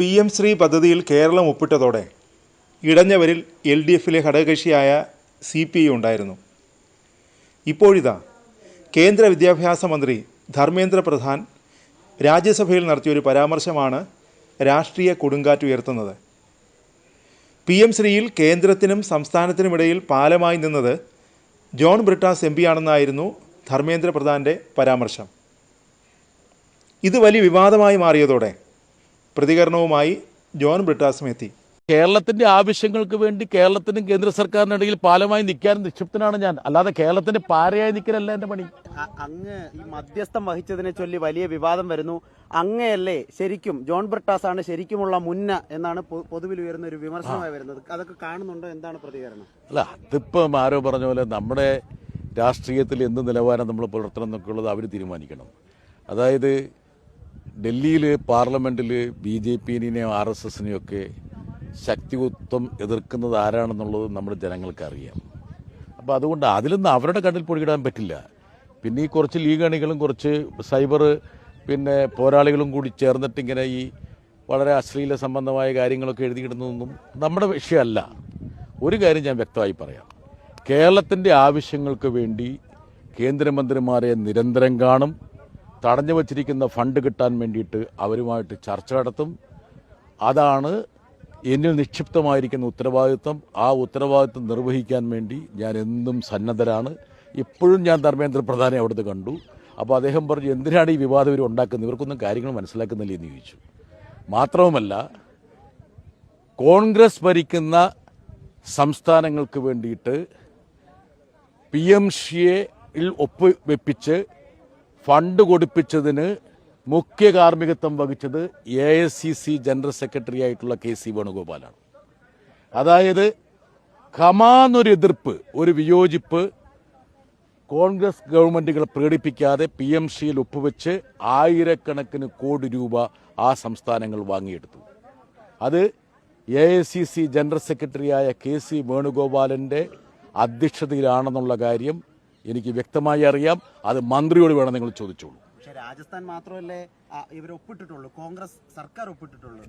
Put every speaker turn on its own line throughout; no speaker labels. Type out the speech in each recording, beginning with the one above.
P M Shri പദ്ധതിയിൽ കേരളം ഒപ്പിട്ടതോടെ ഇടഞ്ഞവരിൽ എൽ ഡി എഫിലെ ഘടകകക്ഷിയായ സി പി ഐ ഉണ്ടായിരുന്നു. ഇപ്പോഴിതാ കേന്ദ്ര വിദ്യാഭ്യാസ മന്ത്രി ധർമ്മേന്ദ്ര പ്രധാൻ രാജ്യസഭയിൽ നടത്തിയൊരു പരാമർശമാണ് രാഷ്ട്രീയ കൊടുങ്കാറ്റ് ഉയർത്തുന്നത്. പി എം ശ്രീയിൽ കേന്ദ്രത്തിനും സംസ്ഥാനത്തിനുമിടയിൽ പാലമായി നിന്നത് ജോൺ ബ്രിട്ടാസ് എം പിയാണെന്നായിരുന്നു ധർമ്മേന്ദ്ര പ്രധാന്റെ പരാമർശം. ഇത് വലിയ വിവാദമായി മാറിയതോടെ പ്രതികരണവുമായി ജോൺ ബ്രിട്ടാസും എത്തി
കേരളത്തിന്റെ ആവശ്യങ്ങൾക്ക് വേണ്ടി കേരളത്തിനും കേന്ദ്ര സർക്കാരിനിടയിൽ പാലമായി നിൽക്കാൻ നിക്ഷിപ്തനാണ് ഞാൻ. അല്ലാതെ കേരളത്തിന്റെ പാരയായി നിൽക്കലല്ല എന്റെ പണി.
അങ്ങ് ഈ മധ്യസ്ഥം വഹിച്ചതിനെ ചൊല്ലി വലിയ വിവാദം വരുന്നു. അങ്ങയല്ലേ ശരിക്കും ജോൺ ബ്രിട്ടാസ് ആണ് ശരിക്കുമുള്ള മുന്ന എന്നാണ് പൊതുവിൽ ഉയർന്ന ഒരു വിമർശനമായി വരുന്നത്. അതൊക്കെ കാണുന്നുണ്ടോ? എന്താണ് പ്രതികരണം?
അല്ല അതിപ്പം ആരോ പറഞ്ഞ പോലെ നമ്മുടെ രാഷ്ട്രീയത്തിൽ എന്ത് നിലവാരം നമ്മൾ പുലർത്തണം എന്നൊക്കെയുള്ളത് അവർ തീരുമാനിക്കണം. അതായത് ഡൽഹിയിൽ പാർലമെന്റിൽ ബി ജെ പിനെയും ആർ എസ് എസിനെയും ഒക്കെ ശക്തിയുത്വം എതിർക്കുന്നത് ആരാണെന്നുള്ളത് നമ്മുടെ ജനങ്ങൾക്കറിയാം. അപ്പോൾ അതുകൊണ്ട് അതിലൊന്നും അവരുടെ കണ്ണിൽ പൊടിയിടാൻ പറ്റില്ല. പിന്നെ ഈ കുറച്ച് ലീഗ് അണികളും കുറച്ച് സൈബർ പിന്നെ പോരാളികളും കൂടി ചേർന്നിട്ട് ഇങ്ങനെ ഈ വളരെ അശ്ലീല സംബന്ധമായ കാര്യങ്ങളൊക്കെ എഴുതിയിടുന്നതൊന്നും നമ്മുടെ വിഷയമല്ല. ഒരു കാര്യം ഞാൻ വ്യക്തമായി പറയാം. കേരളത്തിന്റെ ആവശ്യങ്ങൾക്ക് വേണ്ടി കേന്ദ്രമന്ത്രിമാരെ നിരന്തരം കാണും. തടഞ്ഞു വച്ചിരിക്കുന്ന ഫണ്ട് കിട്ടാൻ വേണ്ടിയിട്ട് അവരുമായിട്ട് ചർച്ച നടത്തും. അതാണ് എന്നിൽ നിക്ഷിപ്തമായിരിക്കുന്ന ഉത്തരവാദിത്വം. ആ ഉത്തരവാദിത്വം നിർവഹിക്കാൻ വേണ്ടി ഞാൻ എന്നും സന്നദ്ധരാണ്. ഇപ്പോഴും ഞാൻ ധർമ്മേന്ദ്ര പ്രധാനെ അവിടുന്ന് കണ്ടു. അപ്പോൾ അദ്ദേഹം പറഞ്ഞു എന്തിനാണ് ഈ വിവാദം ഇവർ ഉണ്ടാക്കുന്നത്? ഇവർക്കൊന്നും കാര്യങ്ങൾ മനസ്സിലാക്കുന്നില്ല? എന്ന് ചോദിച്ചു. മാത്രവുമല്ല കോൺഗ്രസ് ഭരിക്കുന്ന സംസ്ഥാനങ്ങൾക്ക് വേണ്ടിയിട്ട് പി എം സിയെ ഒപ്പ് വെപ്പിച്ച് ഫണ്ട് കൊടുപ്പിച്ചതിന് മുഖ്യ കാർമ്മികത്വം വഹിച്ചത് A S C C general secretary ആയിട്ടുള്ള കെ സി വേണുഗോപാലാണ്. അതായത് കമാന്നൊരു എതിർപ്പ് ഒരു വിയോജിപ്പ് കോൺഗ്രസ് ഗവൺമെന്റുകൾ പ്രകടിപ്പിക്കാതെ പി എം സിയിൽ ഒപ്പുവെച്ച് ആയിരക്കണക്കിന് കോടി രൂപ ആ സംസ്ഥാനങ്ങൾ വാങ്ങിയെടുത്തു. അത് A I C C general സെക്രട്ടറിയായ കെ സി വേണുഗോപാലന്റെ അധ്യക്ഷതയിലാണെന്നുള്ള കാര്യം എനിക്ക് വ്യക്തമായി അറിയാം. അത് മന്ത്രിയോട് വേണം നിങ്ങൾ ചോദിച്ചോളൂ.
പക്ഷേ രാജസ്ഥാൻ മാത്രമല്ലേ ഇവർ ഒപ്പിട്ടിട്ടുള്ളൂ. കോൺഗ്രസ് സർക്കാർ ഒപ്പിട്ടിട്ടുള്ളൂ.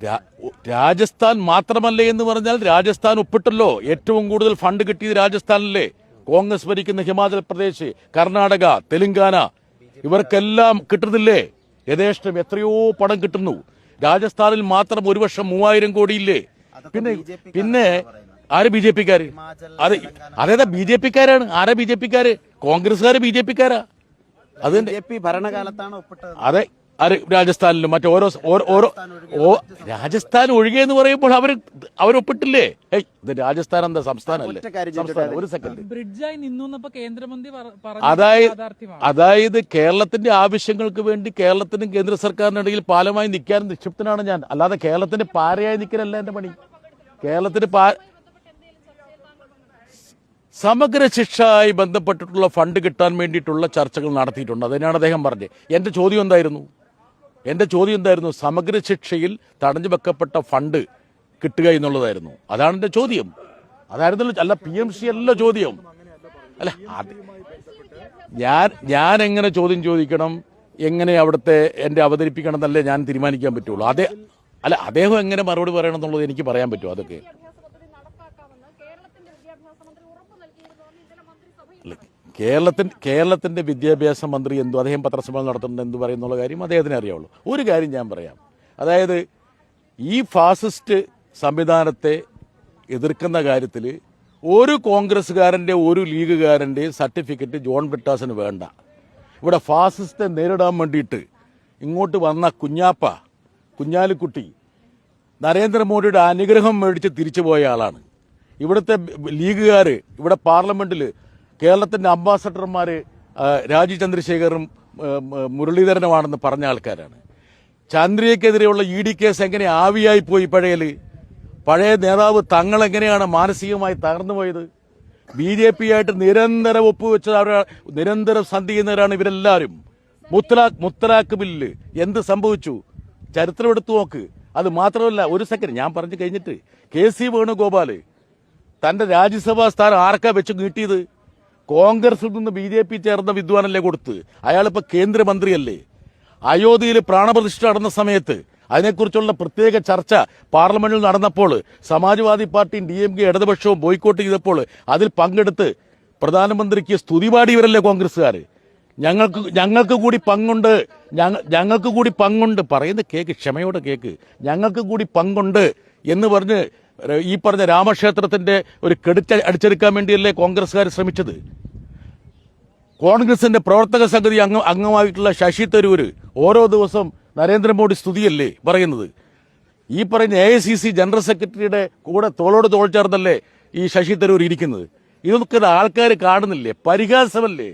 രാജസ്ഥാൻ മാത്രമല്ലേ എന്ന് പറഞ്ഞാൽ രാജസ്ഥാൻ ഒപ്പിട്ടല്ലോ. ഏറ്റവും കൂടുതൽ ഫണ്ട് കിട്ടിയത് രാജസ്ഥാനിലെ കോൺഗ്രസ് ഭരിക്കുന്ന ഹിമാചൽ പ്രദേശ് കർണാടക തെലങ്കാന ഇവർക്കെല്ലാം കിട്ടുന്നില്ലേ യഥേഷ്ടം എത്രയോ പണം കിട്ടുന്നു. രാജസ്ഥാനിൽ മാത്രം ഒരു വർഷം മൂവായിരം കോടിയില്ലേ?
ഇല്ലേ
പിന്നെ പിന്നെ ആര് ബി ജെ പിക്കാര്?
അതെ
അതെ അതേതാ ബി ജെ പിക്കാരാണ്. ആരാ ബി ജെ പിക്കാര്? കോൺഗ്രസ്സുകാര് ബി ജെ പിക്കാരാ. അത്
ഭരണകാലത്താണ് ഒപ്പിട്ടത്.
അതെ ആര്? രാജസ്ഥാനിലും മറ്റേ ഓരോ ഓരോ- രാജസ്ഥാൻ ഒഴികെ എന്ന് പറയുമ്പോൾ അവർ അവരൊപ്പിട്ടില്ലേ ഏയ് ഇത് രാജസ്ഥാൻ എന്താ? സംസ്ഥാനമല്ലേ സംസ്ഥാനം ഒരു സെക്കൻഡ് അതായത് അതായത് കേരളത്തിന്റെ ആവശ്യങ്ങൾക്ക് വേണ്ടി കേരളത്തിനും കേന്ദ്ര സർക്കാരിനിടയിൽ പാലമായി നിൽക്കാൻ നിക്ഷിപ്തനാണ് ഞാൻ. അല്ലാതെ കേരളത്തിന്റെ പാരയായി നിൽക്കലല്ല എന്റെ പണി. കേരളത്തിന്റെ പാ സമഗ്ര ശിക്ഷയായി ബന്ധപ്പെട്ടിട്ടുള്ള ഫണ്ട് കിട്ടാൻ വേണ്ടിയിട്ടുള്ള ചർച്ചകൾ നടത്തിയിട്ടുണ്ട്. അതിനാണ് അദ്ദേഹം പറഞ്ഞത്. എന്റെ ചോദ്യം എന്തായിരുന്നു? എന്റെ ചോദ്യം എന്തായിരുന്നു? സമഗ്ര ശിക്ഷയിൽ തടഞ്ഞു വെക്കപ്പെട്ട ഫണ്ട് കിട്ടുക എന്നുള്ളതായിരുന്നു. അതാണ് എന്റെ ചോദ്യം. അതായിരുന്നല്ലോ അല്ല പി എം സി അല്ല ചോദ്യം. അല്ല അത് ഞാൻ ഞാൻ എങ്ങനെ ചോദ്യം ചോദിക്കണം? എങ്ങനെ അവിടുത്തെ എന്റെ അവതരിപ്പിക്കണം എന്നല്ലേ ഞാൻ തീരുമാനിക്കാൻ പറ്റുള്ളൂ. അതെ അല്ല അദ്ദേഹം എങ്ങനെ മറുപടി പറയണം എന്നുള്ളത് എനിക്ക് പറയാൻ പറ്റുമോ? അതൊക്കെ
വിദ്യാഭ്യാസ പദ്ധതി നടപ്പാക്കാമെന്ന് കേരളത്തിന്റെ വിദ്യാഭ്യാസ മന്ത്രി ഉറപ്പു നൽകിയിരുന്നു എന്ന് ഇന്നലെ മന്ത്രിസഭയിൽ
അല്ല, കേരളത്തിൻ കേരളത്തിന്റെ വിദ്യാഭ്യാസ മന്ത്രി എന്തു അദ്ദേഹം പത്രസമ്മേളനം നടത്തുന്നത് എന്ത് പറയുന്നുള്ള കാര്യം അദ്ദേഹത്തിന് അറിയാവുള്ളൂ. ഒരു കാര്യം ഞാൻ പറയാം. അതായത് ഈ ഫാസിസ്റ്റ് സംവിധാനത്തെ എതിർക്കുന്ന കാര്യത്തിൽ ഒരു കോൺഗ്രസ്സുകാരന്റെ ഒരു ലീഗുകാരന്റെ സർട്ടിഫിക്കറ്റ് ജോൺ ബ്രിട്ടാസിന് വേണ്ട. ഇവിടെ ഫാസിസ്റ്റെ നേരിടാൻ വേണ്ടിയിട്ട് ഇങ്ങോട്ട് വന്ന കുഞ്ഞാപ്പ കുഞ്ഞാലിക്കുട്ടി നരേന്ദ്രമോദിയുടെ അനുഗ്രഹം മേടിച്ച് തിരിച്ചു പോയ ആളാണ്. ഇവിടുത്തെ ലീഗുകാർ ഇവിടെ പാർലമെന്റിൽ കേരളത്തിന്റെ അംബാസഡർമാർ രാജീവ് ചന്ദ്രശേഖറും മുരളീധരനുമാണെന്ന് പറഞ്ഞ ആൾക്കാരാണ്. ചന്ദ്രയ്ക്കെതിരെയുള്ള ഇ ഡി കേസ് എങ്ങനെ ആവിയായി പോയി പഴയൽ? പഴയ നേതാവ് തങ്ങൾ എങ്ങനെയാണ് മാനസികമായി തകർന്നു പോയത്? ബി ജെ പി ആയിട്ട് നിരന്തരം ഒപ്പുവെച്ച നിരന്തരം സന്ധി ചെയ്യുന്നവരാണ് ഇവരെല്ലാവരും മുത്തലാഖ് മുത്തലാഖ് ബില്ല് എന്ത് സംഭവിച്ചു? ചരിത്രം എടുത്തു നോക്ക്. അത് മാത്രമല്ല ഒരു സെക്കൻഡ് ഞാൻ പറഞ്ഞു കഴിഞ്ഞിട്ട് കെ സി വേണുഗോപാൽ തന്റെ രാജ്യസഭാ സ്ഥാനം ആർക്കാ വെച്ച് നീട്ടിയത് കോൺഗ്രസിൽ നിന്ന് ബി ജെ പി ചേർന്ന വിദ്വാനല്ലേ കൊടുത്ത്? അയാളിപ്പോൾ കേന്ദ്രമന്ത്രിയല്ലേ? അയോധ്യയിൽ പ്രാണപ്രതിഷ്ഠ നടന്ന സമയത്ത് അതിനെക്കുറിച്ചുള്ള പ്രത്യേക ചർച്ച പാർലമെന്റിൽ നടന്നപ്പോൾ സമാജ്വാദി പാർട്ടിയും ഡി എം കെ ഇടതുപക്ഷവും ബോയ്ക്കോട്ട് ചെയ്തപ്പോൾ അതിൽ പങ്കെടുത്ത് പ്രധാനമന്ത്രിക്ക് സ്തുതിപാടിയവരല്ലേ കോൺഗ്രസ്സുകാർ ഞങ്ങൾക്ക് ഞങ്ങൾക്ക് കൂടി പങ്കുണ്ട്. ഞങ്ങൾ ഞങ്ങൾക്ക് കൂടി പങ്കുണ്ട്. പറയുന്ന കേക്ക് ക്ഷമയോടെ കേക്ക്. ഞങ്ങൾക്ക് കൂടി പങ്കുണ്ട് എന്ന് പറഞ്ഞ് ഈ പറഞ്ഞ രാമക്ഷേത്രത്തിന്റെ ഒരു കെടുത്ത അടിച്ചെടുക്കാൻ വേണ്ടിയല്ലേ കോൺഗ്രസ്സുകാർ ശ്രമിച്ചത്? കോൺഗ്രസിന്റെ പ്രവർത്തക സമിതി അംഗ അംഗമായിട്ടുള്ള ശശി തരൂര് ഓരോ ദിവസം നരേന്ദ്രമോദി സ്തുതിയല്ലേ പറയുന്നത്. ഈ പറയുന്ന എ ജനറൽ സെക്രട്ടറിയുടെ കൂടെ തോളോട് തോൾ ചേർന്നല്ലേ ഈ ശശി തരൂർ ഇരിക്കുന്നത്. ഇതൊക്കെ ആൾക്കാർ കാണുന്നില്ലേ? പരിഹാസമല്ലേ?